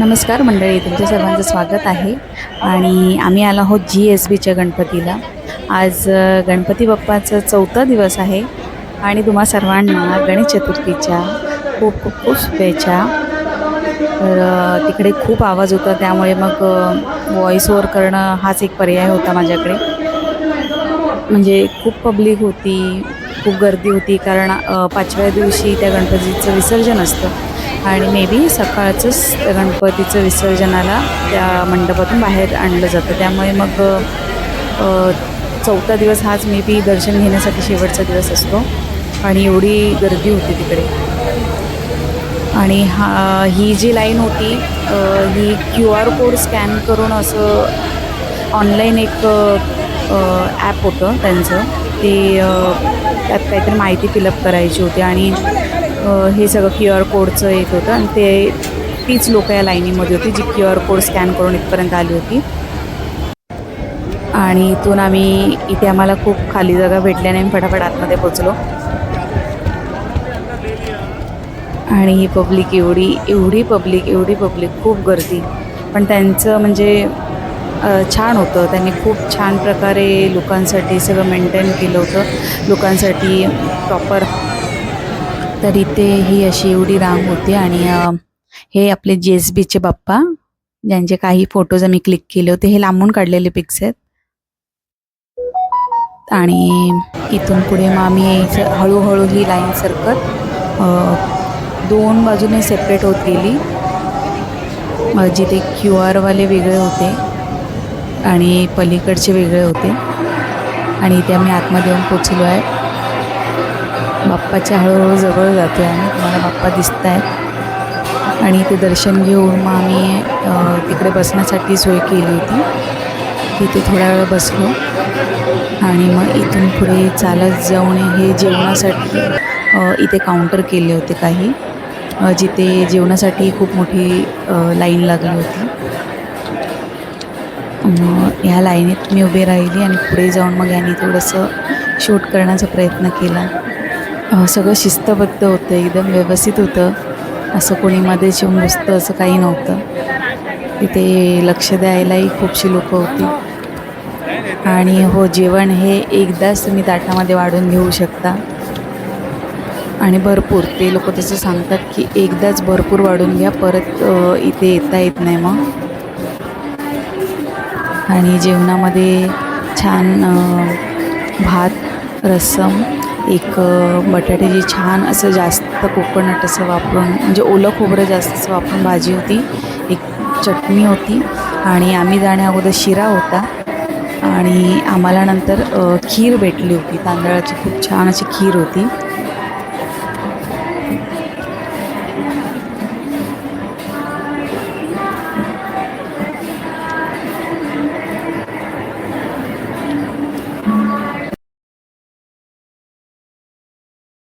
नमस्कार मंडळी तुमच्या सर्वांचं स्वागत आहे. आणि आम्ही आलो आहोत जी एस बीच्या गणपतीला. आज गणपती बाप्पाचा चौथा दिवस आहे. आणि तुम्हा सर्वांना गणेश चतुर्थीच्या खूप खूप खूप शुभेच्छा. तर तिकडे खूप आवाज होता त्यामुळे मग व्हॉईस ओवर करणं हाच एक पर्याय होता माझ्याकडे. म्हणजे खूप पब्लिक होती खूप गर्दी होती कारण पाचव्या दिवशी त्या गणपतीचं विसर्जन असतं. आणि मे बी सकाळचंच गणपतीचं विसर्जनाला त्या मंडपातून बाहेर आणलं जातं. त्यामुळे मग चौथा दिवस हाच मे बी दर्शन घेण्यासाठी शेवटचा दिवस असतो. आणि एवढी गर्दी होती तिकडे. आणि हा ही जी लाईन होती ही क्यू आर कोड स्कॅन करून असं ऑनलाईन एक ॲप होतं त्यांचं. ते त्यात काहीतरी माहिती फिलअप करायची होती. आणि हे सगळं क्यू आर कोडचं येत होतं आणि ते तीच लोकं या लाईनीमध्ये होती जी क्यू आर कोड स्कॅन करून इथपर्यंत आली होती. आणि इथून आम्ही इथे आम्हाला खूप खाली जागा भेटल्याने आम्ही फटाफट आतमध्ये पोचलो आणि ही पब्लिक एवढी एवढी पब्लिक एवढी पब्लिक खूप गर्दी. पण त्यांचं म्हणजे छान होतं. त्यांनी खूप छान प्रकारे लोकांसाठी सगळं मेंटेन केलं होतं. लोकांसाठी प्रॉपर तर इथे ही अशी एवढी रांग होती आणि हे आपले जे एस बीचे बाप्पा ज्यांचे काही फोटोज आम्ही क्लिक केले होते हे लांबून काढलेले पिक्स आहेत. आणि इथून पुढे मग आम्ही हळूहळू ही लाईन सरकत दोन बाजूने सेपरेट होत गेली. जिथे क्यू आरवाले वेगळे होते आणि पलीकडचे वेगळे होते. आणि इथे आम्ही आतमध्ये येऊन पोचलो आहे. बाप्पाच्या हळूहळू जवळ जातो आहे आम्ही तुम्हाला बाप्पा दिसत आहेत आणि ते दर्शन घेऊन मग आम्ही तिकडे बसण्यासाठी सोय केली होती. तिथे थोड्या वेळ बसलो. आणि मग इथून पुढे चालत जाऊन हे जेवणासाठी इथे काउंटर केले होते काही. जिथे जेवणासाठी खूप मोठी लाईन लागली होती. ह्या लाईनीत मी उभी राहिली आणि पुढे जाऊन मग यांनी थोडंसं शूट करण्याचा प्रयत्न केला. सगळं शिस्तबद्ध होतं एकदम व्यवस्थित होतं. असं कोणी मध्ये येऊन बसतं असं काही नव्हतं. तिथे लक्ष द्यायलाही खूपशी लोकं होती. आणि हो जेवण हे एकदाच तुम्ही ताटामध्ये वाढून घेऊ शकता. आणि भरपूर ते लोक तसं सांगतात की एकदाच भरपूर वाढून घ्या परत इथे येता येत नाही मग. आणि जेवणामध्ये छान भात रस्सम एक बटाट्याची छान असं जास्त कोकोनट असं वापरून म्हणजे ओलं खोबरं जास्त असं वापरून भाजी होती. एक चटणी होती आणि आम्ही जाण्या अगोदर शिरा होता आणि आम्हाला नंतर खीर भेटली होती. तांदळाची खूप छान अशी खीर होती.